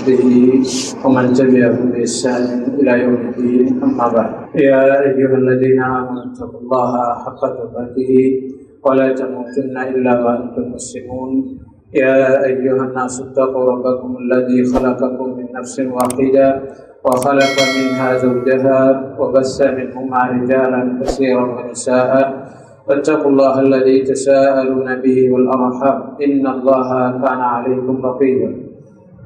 وصحبه ومن تبعهم بإحسان إلى يوم الدين. أما بعد يا أيها الذين آمنوا اتقوا الله حق تقاته ولا تموتن إلا وأنتم مسلمون. يا أيها الناس اتقوا ربكم الذي خلقكم من نفس واحدة وخلق منها زوجها وبث منهما رجالا كثيرا ونساء. فاتقوا الله الذي تساءلون به والأرحام. إن الله كان عليكم رقيبا.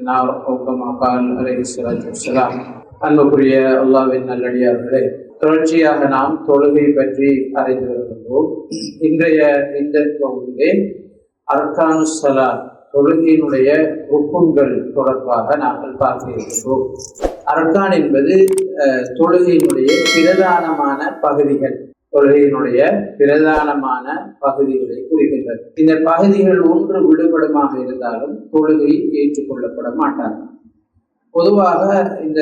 النار أو كما قال عليه الصلاة والسلام அன்புக்குரிய அல்லாவின் நல்லடியார்களே தொடர்ச்சியாக நாம் தொழுகை பற்றி அறிந்து வருகின்றோம் இன்றைய இந்த பகுதியிலே அர்கானு சலா தொழுகையினுடைய ருக்குன்கள் தொடர்பாக நாங்கள் பார்க்க இருக்கின்றோம் அர்கான் என்பது அஹ், தொழுகையினுடைய பிரதானமான பகுதிகள் தொழுகையினுடைய பிரதானமான பகுதிகளை குறிக்கின்றது. இந்த பகுதிகள் ஒன்று விடுபடுமாக இருந்தாலும் தொழுகை ஏற்றுக்கொள்ளப்பட மாட்டார்கள் பொதுவாக இந்த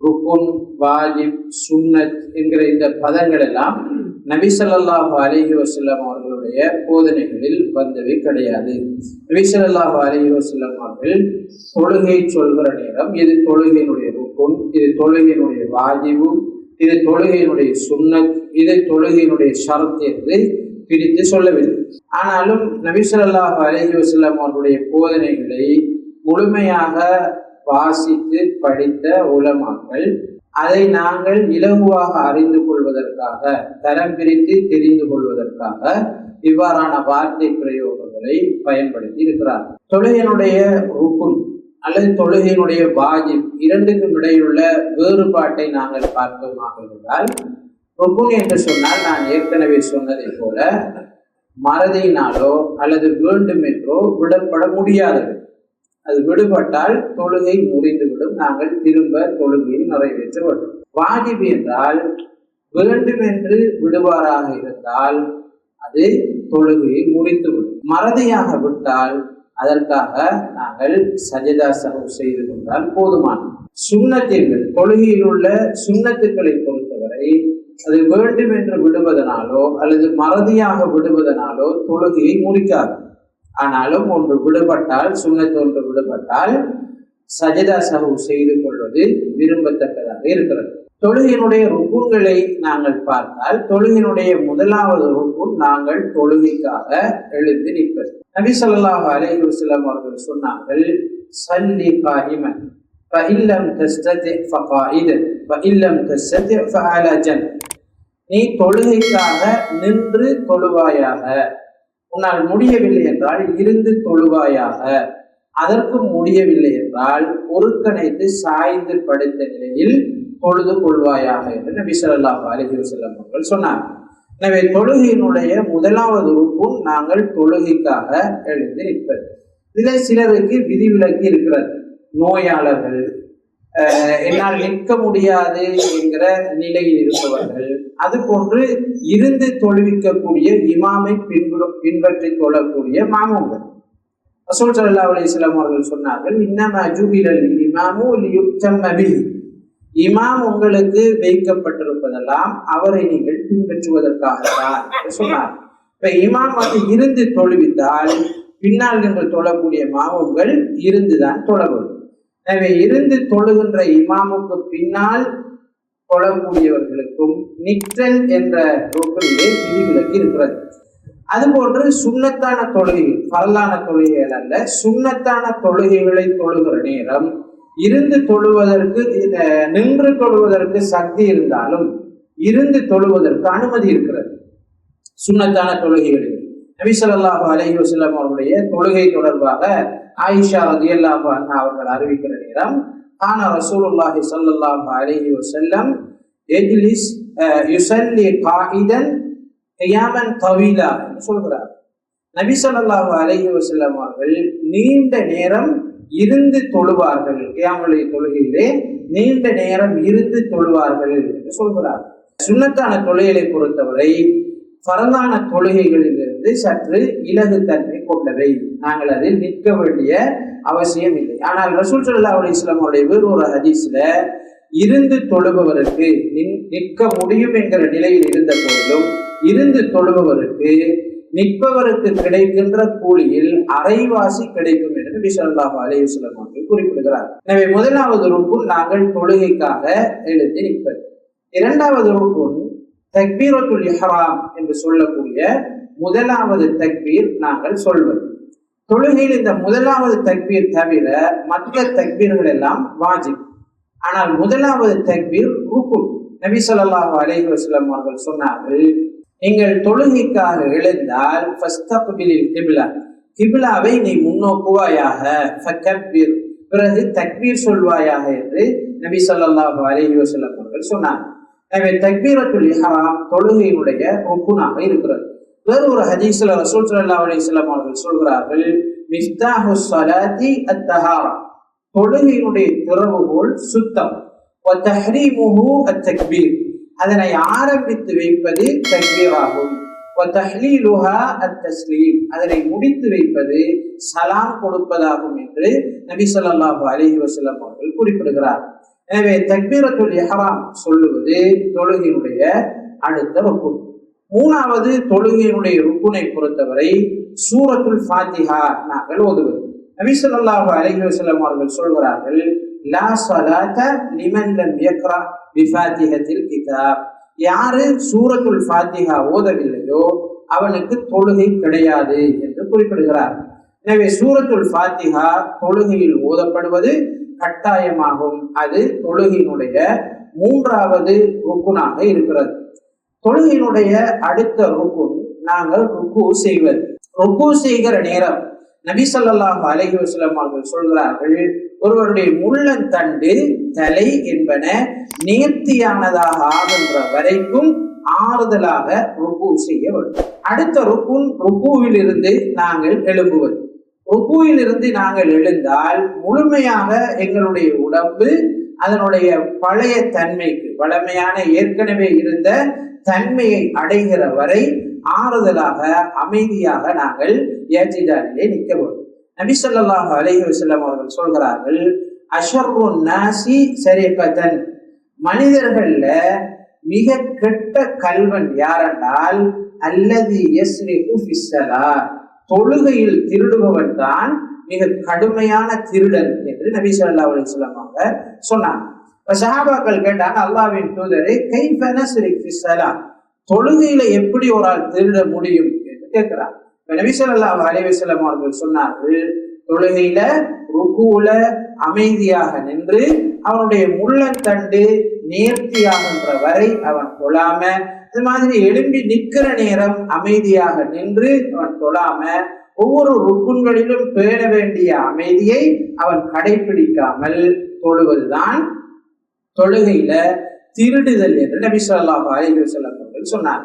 ருக்குன் வாஜிப் சுன்னத் என்கிற இந்த பதங்கள் எல்லாம் நபிசல்லாஹு ஸல்லல்லாஹு வசல்லம் அவர்களுடைய போதனைகளில் வந்தவை கிடையாது. நபிசல்லாஹு ஸல்லல்லாஹு வசல்லம் அவர்கள் தொழுகை சொல்கிற நேரம் இது தொழுகையினுடைய ருக்குன் இது தொழுகையினுடைய வாஜிபு இது தொழுகையினுடைய சுன்னத் இது தொழுகையினுடைய ஷரத் என்று பிரித்து சொல்லவில்லை. ஆனாலும் நபி அலஹி அலைஹி அவர்களுடைய போதனைகளை முழுமையாக வாசித்து படித்த உலமாக்கள் அதை நாங்கள் இலகுவாக அறிந்து கொள்வதற்காக தரம் பிரித்து தெரிந்து கொள்வதற்காக இவ்வாறான வார்த்தை பிரயோகங்களை பயன்படுத்தி இருக்கிறார் தொழுகையினுடைய ருக்குன் அல்லது தொழுகையினுடைய வாஜிப் இரண்டுக்கும் இடையிலுள்ள வேறுபாட்டை நாங்கள் பார்ப்போமாக இருந்தால் ருக்குன் என்று சொன்னால் நான் ஏற்கனவே சொன்னதை போல மறதியினாலோ அல்லது வேண்டும் என்றோ விடப்பட முடியாதது அது விடுபட்டால் தொழுகை முறிந்துவிடும் நாங்கள் திரும்ப தொழுகையை நிறைவேற்ற வேண்டும். வாஜிப் என்றால் வேண்டும் என்று விடுவாராக இருந்தால் அது தொழுகையை முறித்துவிடும் மறதியாக விட்டால் அதற்காக நாங்கள் சஜிதா சகவு செய்து கொண்டால் போதுமானது. சுண்ணத்தின்கள் தொழுகையில் உள்ள சுண்ணத்துக்களை பொறுத்தவரை அது வேண்டும் என்று விடுவதனாலோ அல்லது மறதியாக விடுவதனாலோ தொழுகையை முறிக்காது ஆனாலும் ஒன்று விடுபட்டால் சுண்ணத்து ஒன்று விடுபட்டால் சஜதா சஹு செய்து கொள்வது விரும்பத்தக்கதாக இருக்கிறது தொழுகையினுடைய ருக்குன்களை நாங்கள் பார்த்தால் தொழுகையினுடைய முதலாவது ருக்குன் நாங்கள் தொழுகைக்காக எழுந்து நிற்பது நபி ஸல்லல்லாஹு அலைஹி வஸல்லம் அவர்கள் சொன்னார்கள் சல்லி காயிமன் فإلم تستطع فقائدا فإلم تستطع فعلى جنب நீ தொழுகைக்காக நின்று தொழுவாயாக உன்னால் முடியவில்லை என்றால் இருந்து தொழுவாயாக அதற்கும் முடியவில்லை என்றால் ஒருங்கிணைத்து சாய்ந்து படுத்த நிலையில் பொழுது கொள்வாயாக என்று நபி ஸல்லல்லாஹு அலிஹி வஸல்லம் அவர்கள் சொன்னார். எனவே தொழுகையினுடைய முதலாவது உறுப்பும் நாங்கள் தொழுகைக்காக எழுந்து நிற்பது. இதில் சிலருக்கு விதிவிலக்கு இருக்கிறது. நோயாளர்கள் என்னால் நிற்க முடியாது என்கிற நிலையில் இருப்பவர்கள். அது போன்று இருந்து தொழுவிக்கக்கூடிய இமாமை பின்பு பின்பற்றி தொழக்கூடிய மாமூங்கள் ரசூல் சல்லா அலி இஸ்லாம் அவர்கள் சொன்னார்கள் இன்னம ஜுபிலல் இமாமு லியுத்தம்ம பிஹி. இமாம் உங்களுக்கு வைக்கப்பட்டிருப்பதெல்லாம் அவரை நீங்கள் பின்பற்றுவதற்காக தான் சொன்னார். இப்ப இமாம் வந்து இருந்து தொழுவித்தால் பின்னால் நின்று தொழக்கூடிய மாமூங்கள் இருந்துதான் தொழ எனவே இருந்து தொழுகின்ற இமாமுக்கு பின்னால் தொழக்கூடியவர்களுக்கும் நிற்றல் என்ற ருக்கனிலே விதிவிலக்கு இருக்கிறது. அதுபோன்று சுண்ணத்தான தொழுகைகள் பரலான தொழுகைகள் அல்ல சுண்ணத்தான தொழுகைகளை தொழுகிற நேரம் இருந்து தொழுவதற்கு நின்று தொழுவதற்கு சக்தி இருந்தாலும் இருந்து தொழுவதற்கு அனுமதி இருக்கிறது. சுண்ணத்தான தொழுகைகளில். நபி ஸல்லல்லாஹு அலைஹி அவருடைய தொழுகை தொடர்பாக ஆயிஷா ரலியல்லாஹு அன்ஹா அவர்கள் அறிவிக்கிற நேரம் ஆனா ரசூலுல்லாஹி சல்லல்லாஹு அலைஹி வஸல்லம் எஜ்லிஸ் யுசல்லி யுஸல்லி காயிதன் கியாமன் தவீலா என்று சொல்கிறார். நபி ஸல்லல்லாஹு அலைஹி வஸல்லம் அவர்கள் நீண்ட நேரம் இருந்து தொழுவார்கள். கியாமுலை தொழுகையிலே நீண்ட நேரம் இருந்து தொழுவார்கள் என்று சொல்கிறார். சுண்ணத்தான தொழுகைகளை பொறுத்தவரை பரந்தான தொழுகைகளில் இருந்து சற்று இலகு தன்மை கொண்டவை. நாங்கள் அதில் நிற்க வேண்டிய அவசியம் இல்லை. ஆனால் ரசூல் சல்லா அலி இஸ்லாமுடைய வேறு ஒரு ஹதீஸ்ல இருந்து தொழுபவருக்கு நிற்க முடியும் என்கிற நிலையில் இருந்த போதிலும் இருந்து தொழுபவருக்கு நிற்பவருக்கு கிடைக்கின்ற கூலியில் அரைவாசி கிடைக்கும் என்று விசல்லாஹு அலையுஸ்லம் அவர்கள் குறிப்பிடுகிறார். எனவே முதலாவது ருக்குன் நாங்கள் தொழுகைக்காக எழுதி நிற்பது. இரண்டாவது ருக்குன் தக்பீரத்துல் இஹராம் என்று சொல்லக்கூடிய முதலாவது தக்பீர் நாங்கள் சொல்வது. தொழுகையில் இந்த முதலாவது தக்பீர் தவிர மற்ற தக்பீர்கள் எல்லாம் வாஜிப். ஆனால் முதலாவது தக்பீர் ருக்குன். நபி சொல்லாஹு அலைஹி வஸல்லம் அவர்கள் சொன்னார்கள் நீங்கள் தொழுகைக்காக எழுந்தால் கிபிலா. கிபிலாவை நீ முன்னோக்குவாயாக. பிறகு தக்பீர் சொல்வாயாக என்று நபி சொல்லாஹு அலைஹி வஸல்லம் அவர்கள் சொன்னார் எனவே தக்பீரத்துல் இஹராம் தொழுகையினுடைய ஒப்புனாக இருக்கிறது. வேறு ஒரு ஹதீஸ்ல ரசூல் சல்லா அலைஹி வஸல்லம் அவர்கள் சொல்கிறார்கள் மிஃப்தாஹு சலாதி அத்தஹாரா. தொழுகையினுடைய திறவுகோல் சுத்தம். வத்தஹ்ரீமுஹு அத்தக்பீர். அதனை ஆரம்பித்து வைப்பது தக்பீர் ஆகும் அத்தஸ்லீம். அதனை முடித்து வைப்பது சலாம் கொடுப்பதாகும் என்று நபி சொல்லாஹு அலிஹி வசல்லம் அவர்கள் குறிப்பிடுகிறார். எனவே தக்பீரத்துல் எஹராம் சொல்லுவது தொழுகையினுடைய அடுத்த ருக்குன் மூணாவது தொழுகையினுடைய ருக்குனை பொறுத்தவரை சூரத்துல் ஃபாத்திஹா நாங்கள் ஓதுவது நபிசல்லாஹு சொல்லாஹு அலிஹி அவர்கள் சொல்கிறார்கள் லா சலாத்த லிமன் லம் யக்ரா பிஃபாத்திஹத்தில் கிதாப். யாரு சூரத்துல் ஃபாத்திஹா ஓதவில்லையோ அவனுக்கு தொழுகை கிடையாது என்று குறிப்பிடுகிறார். எனவே சூரத்துல் ஃபாத்திஹா தொழுகையில் ஓதப்படுவது கட்டாயமாகும். அது தொழுகையினுடைய மூன்றாவது ருக்குனாக இருக்கிறது. தொழுகையினுடைய அடுத்த ருக்கு நாங்கள் ருக்கு செய்வது. ருக்கு செய்கிற நேரம் நபி சொல்லாஹ் அலஹி வசலம் அவர்கள் சொல்கிறார்கள் ஒருவருடைய முள்ளந்தண்டு தலை என்பன நேர்த்தியானதாக ஆகின்ற வரைக்கும் ஆறுதலாக ருக்கு செய்ய வேண்டும். அடுத்த ருக்குன் ருக்குவில் இருந்து நாங்கள் எழும்புவது. ருக்குவில் இருந்து நாங்கள் எழுந்தால் முழுமையாக எங்களுடைய உடம்பு அதனுடைய பழைய தன்மைக்கு பழமையான ஏற்கனவே இருந்த தன்மையை அடைகிற வரை ஆறுதலாக அமைதியாக நாங்கள் ஏற்றிதானிலே நிற்க வேண்டும் நபி சொல்லாஹ் அலஹி வசல்லம் அவர்கள் சொல்கிறார்கள் அஷர்ரு நாசி சரிகதன் மனிதர்கள்ல மிக கெட்ட கல்வன் யாரென்றால் அல்லது எஸ்ரி குஃபிசலா தொழுகையில் திருடுபவன் தான் மிக கடுமையான திருடன் என்று நபி சொல்லா அலி அவங்க சொன்னாங்க. சஹாபாக்கள் கேட்டாங்க அல்லாவின் தூதரை கைஃபன ஸ்ரீ தொழுகையில எப்படி ஒரு ஆள் திருட முடியும் என்று கேட்கிறார் நபி சொல்லா அலிவசலம் அவர்கள் சொன்னார்கள் தொழுகையில ருக்குல அமைதியாக நின்று அவனுடைய முள்ளத்தண்டு நேர்த்தியாகின்ற வரை அவன் தொழாம இது மாதிரி எழும்பி நிற்கிற நேரம் அமைதியாக நின்று அவன் தொழாம ஒவ்வொரு ருக்குன்களிலும் பேண வேண்டிய அமைதியை அவன் கடைபிடிக்காமல் தொழுவதுதான் தொழுகையில திருடுதல் என்று நபி சொல்லாஹ் அலிஹி வசல்லம் அவர்கள் சொன்னார்.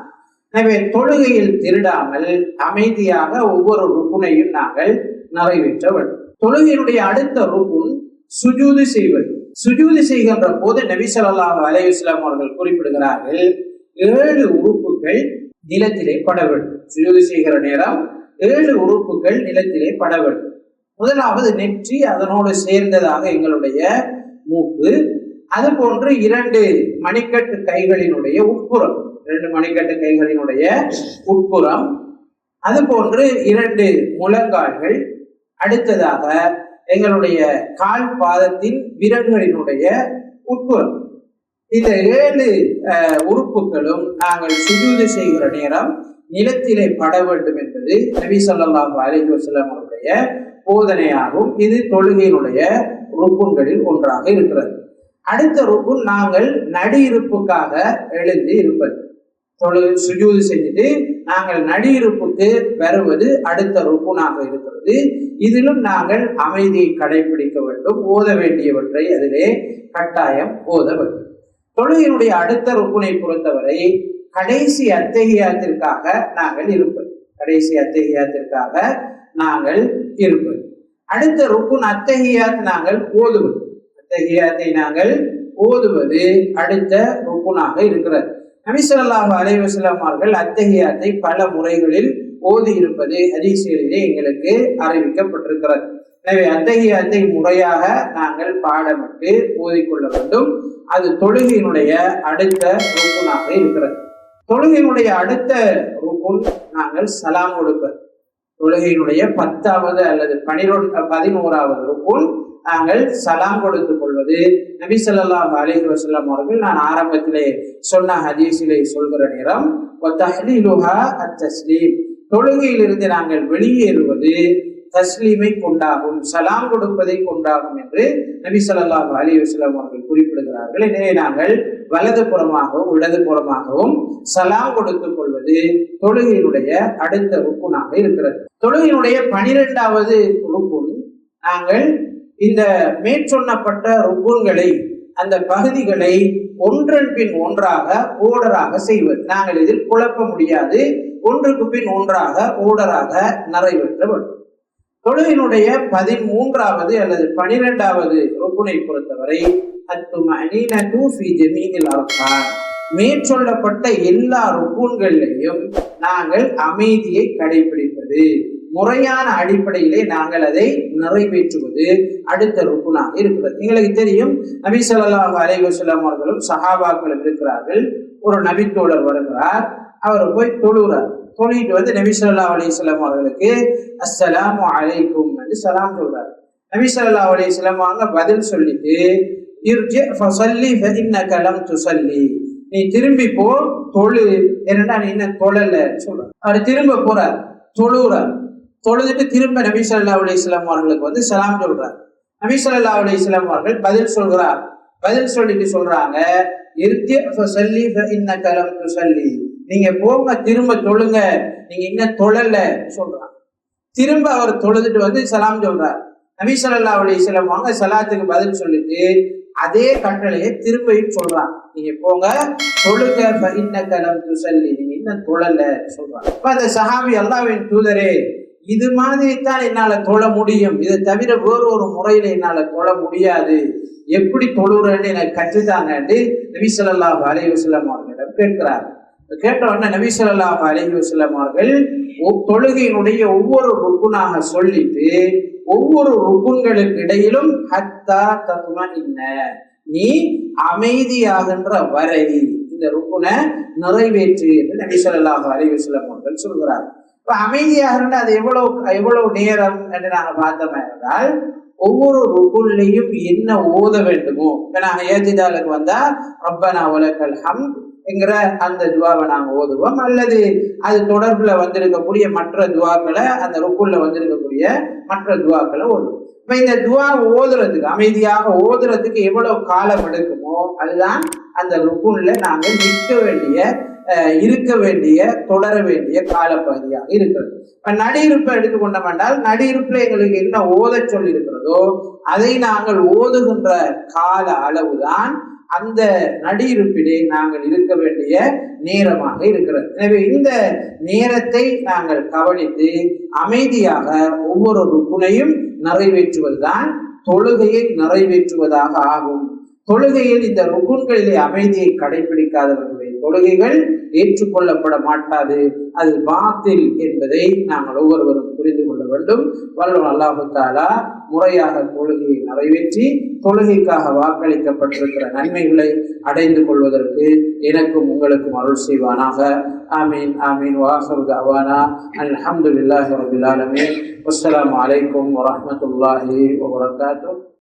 எனவே தொழுகையில் திருடாமல் அமைதியாக ஒவ்வொரு ருக்குனையும் நாங்கள் நிறைவேற்ற வேண்டும் தொழுகையினுடைய அடுத்த ருக்குன் சுஜூது செய்வது. சுஜூது செய்கின்ற போது நபி சொல்லாஹ் அலையுஸ்லாம் அவர்கள் குறிப்பிடுகிறார்கள் ஏழு உறுப்புகள் நிலத்திலே பட வேண்டும். சுஜூது செய்கிற நேரம் ஏழு உறுப்புகள் நிலத்திலே பட வேண்டும். முதலாவது நெற்றி அதனோடு சேர்ந்ததாக எங்களுடைய மூக்கு அது போன்று இரண்டு மணிக்கட்டு கைகளினுடைய உட்புறம் இரண்டு மணிக்கட்டு கைகளினுடைய உட்புறம் அது போன்று இரண்டு முழங்கால்கள் அடுத்ததாக எங்களுடைய கால் பாதத்தின் விரல்களினுடைய உட்புறம். இந்த ஏழு உறுப்புகளும் நாங்கள் சுஜூது செய்கிற நேரம் நிலத்திலே பட வேண்டும் என்பது நபி சொல்லாஹு அலி வசலம் அவருடைய போதனையாகும். இது தொழுகையினுடைய உறுப்புகளில் ஒன்றாக இருக்கிறது. அடுத்த ருக்குன் நாங்கள் நடியிருப்புக்காக எழுந்து இருப்பது. தொழு சுஜூது செஞ்சுட்டு நாங்கள் நடியிருப்புக்கு வருவது அடுத்த ருக்குனாக இருக்கிறது. இதிலும் நாங்கள் அமைதியை கடைபிடிக்க வேண்டும். ஓத வேண்டியவற்றை அதிலே கட்டாயம் ஓத வேண்டும். தொழுகையினுடைய அடுத்த ருக்குனை பொறுத்தவரை கடைசி அத்தகையாத்திற்காக நாங்கள் இருப்பது. கடைசி அத்தகையாத்திற்காக நாங்கள் இருப்பது. அடுத்த ருக்குன் அத்தகையாத் நாங்கள் ஓதுவது. அத்தஹியாத்தை நாங்கள் ஓதுவது அடுத்த ருக்குனாக இருக்கிறது. நபிசல்லாஹு அலைவசல்லாம் அவர்கள் அத்தகையாத்தை பல முறைகளில் ஓதி இருப்பது ஹதீசுகளிலே எங்களுக்கு அறிவிக்கப்பட்டிருக்கிறது. எனவே அத்தகையாத்தை முறையாக நாங்கள் பாடமிட்டு ஓதிக்கொள்ள வேண்டும். அது தொழுகையினுடைய அடுத்த ருக்குனாக இருக்கிறது. தொழுகையினுடைய அடுத்த ருக்குன் நாங்கள் சலாம் கொடுப்பது. தொழுகையினுடைய பத்தாவது அல்லது பனிரெண்டு பதினோராவது ருக்குன் நாங்கள் சலாம் கொடுத்துக் கொள்வது. நபி சொல்லாஹ் அலிஹி வசல்லாம் அவர்கள் நான் ஆரம்பத்திலே சொன்ன ஹதீஸிலே சொல்கிற நேரம் அத்தஸ்லீம் தொழுகையிலிருந்து நாங்கள் வெளியேறுவது தஸ்லீமை கொண்டாகும் சலாம் கொடுப்பதை கொண்டாகும் என்று நபி சொல்லாஹு அலி வஸ்லாம் அவர்கள் குறிப்பிடுகிறார்கள். எனவே நாங்கள் வலது புறமாகவும் இடது புறமாகவும் சலாம் கொடுத்துக் கொள்வது தொழுகையினுடைய அடுத்த ருக்குனாக இருக்கிறது. தொழுகையினுடைய பனிரெண்டாவது ருக்குன் நாங்கள் இந்த மேற்சொன்னப்பட்ட ருக்குன்களை அந்த பகுதிகளை ஒன்றன் பின் ஒன்றாக ஓடராக செய்வது. நாங்கள் இதில் குழப்ப முடியாது. ஒன்றுக்கு பின் ஒன்றாக ஓடராக நிறைவேற்ற வேண்டும். தொழுகினுடைய பதிமூன்றாவது அல்லது பனிரெண்டாவது ருக்குனை பொறுத்தவரை மேற்சொல்லப்பட்ட எல்லா ருக்கூன்களிலையும் நாங்கள் அமைதியை கடைபிடிப்பது. முறையான அடிப்படையிலே நாங்கள் அதை நிறைவேற்றுவது அடுத்த ருக்குனாக இருக்கிறது. எங்களுக்கு தெரியும் நபி சொல்லாஹ் அலைவசல்லாம் அவர்களும் சஹாபாக்களும் இருக்கிறார்கள். ஒரு நபித்தோழர் வருகிறார். அவர் போய் தொழுகிறார். தொழிட்டு வந்து நபி சொல்லா அலிஸ்லாம் அவர்களுக்கு அஸ்ஸலாம் அலைக்கும் என்று சலாம் சொல்றார். நபி சொல்லா அலிஸ்லாம் அவங்க பதில் சொல்லிட்டு நீ திரும்பி போ தொழு. என்னடா நீ என்ன தொழல? சொல்ற அவர் திரும்ப போறார். தொழுறார் தொழுதுட்டு திரும்ப நபி சொல்லா அலிஸ்லாம் அவர்களுக்கு வந்து சலாம் சொல்றார். நபி சொல்லா அலிஸ்லாம் அவர்கள் பதில் சொல்கிறார். பதில் சொல்லிட்டு சொல்றாங்க சொல்லி சொல்லி நீங்க போங்க திரும்ப தொழுங்க. நீங்க இன்னும் தொழல சொல்றாங்க. திரும்ப அவர் தொழுதுட்டு வந்து சலாம் சொல்றார். நபி சொல்லா அலிஸ்லாம் வாங்க சலாத்துக்கு பதில் சொல்லிட்டு அதே கட்டளையை திரும்பியும் சொல்றான் நீங்க போங்க தொழுக கலம் துசல்லி நீங்க இன்னும் தொழல சொல்றாங்க. அந்த சஹாபி அல்லாவின் தூதரே இது மாதிரி தான் என்னால தொழ முடியும். இதை தவிர வேறு ஒரு முறையில என்னால் தொழ முடியாது. எப்படி தொழுறேன்னு எனக்கு கற்றுத்தாங்கன்னு நபிசல்லாஹ் அலைவசல்லம் அவர்களிடம் கேட்கிறார். கேட்ட உடனே நபிசல்லாஹ் அலைவசல்லம் அவர்கள் தொழுகையினுடைய ஒவ்வொரு ருக்குனாக சொல்லிட்டு ஒவ்வொரு ருக்குன்களுக்கு இடையிலும் ஹத்தா தத்துமா என்ன நீ அமைதியாகின்ற வரை இந்த ருக்குனை நிறைவேற்று என்று நபிசல்லாஹ் அலைவசல்லம் அவர்கள் சொல்கிறார்கள் இப்ப அமைதியாக அது எவ்வளவு எவ்வளவு நேரம் என்று நாங்கள் பார்த்தோமே இருந்தால் ஒவ்வொரு ருக்குன்லையும் என்ன ஓத வேண்டுமோ இப்போ நாங்கள் ஏஜிதாலுக்கு வந்தா ரப்பனா உலகல் ஹம் என்கிற அந்த துவாவை நாங்கள் ஓதுவோம். அல்லது அது தொடர்பில் வந்திருக்கக்கூடிய மற்ற துவாக்களை அந்த ருக்குள்ள வந்திருக்கக்கூடிய மற்ற துவாக்களை ஓதுவோம். இப்போ இந்த துவா ஓதுறதுக்கு அமைதியாக ஓதுறதுக்கு எவ்வளவு காலம் எடுக்குமோ அதுதான் அந்த ருக்குன்ல நாங்கள் நிற்க வேண்டிய இருக்க வேண்டிய தொடர வேண்டிய காலப்பகுதியாக இருக்கிறது. இப்ப நடியிருப்பை எடுத்துக்கொண்டோம் என்றால் நடியிருப்புல எங்களுக்கு என்ன ஓத சொல்லி இருக்கிறதோ அதை நாங்கள் ஓதுகின்ற கால அளவுதான் அந்த நடியிருப்பிலே நாங்கள் இருக்க வேண்டிய நேரமாக இருக்கிறது. எனவே இந்த நேரத்தை நாங்கள் கவனித்து அமைதியாக ஒவ்வொரு ருக்குனையும் நிறைவேற்றுவதுதான் தொழுகையை நிறைவேற்றுவதாக ஆகும். தொழுகையில் இந்த ருக்குன்களிலே அமைதியை கடைபிடிக்காதவர்கள் தொழுகைகள் ஏற்றுக்கொள்ளப்பட மாட்டாது அது பாத்தில் என்பதை நாங்கள் ஒவ்வொருவரும் புரிந்து கொள்ள வேண்டும். வல்லும் அல்லாஹு தாலா முறையாக தொழுகையை நிறைவேற்றி தொழுகைக்காக வாக்களிக்கப்பட்டிருக்கிற நன்மைகளை அடைந்து கொள்வதற்கு எனக்கும் உங்களுக்கும் அருள் செய்வானாக. ஆமீன் ஆமீன். வாசரு அவானா அல்ஹம்துலில்லாஹி ரபில் ஆலமீன். அஸ்ஸலாமு அலைக்கும் வரஹ்மத்துல்லாஹி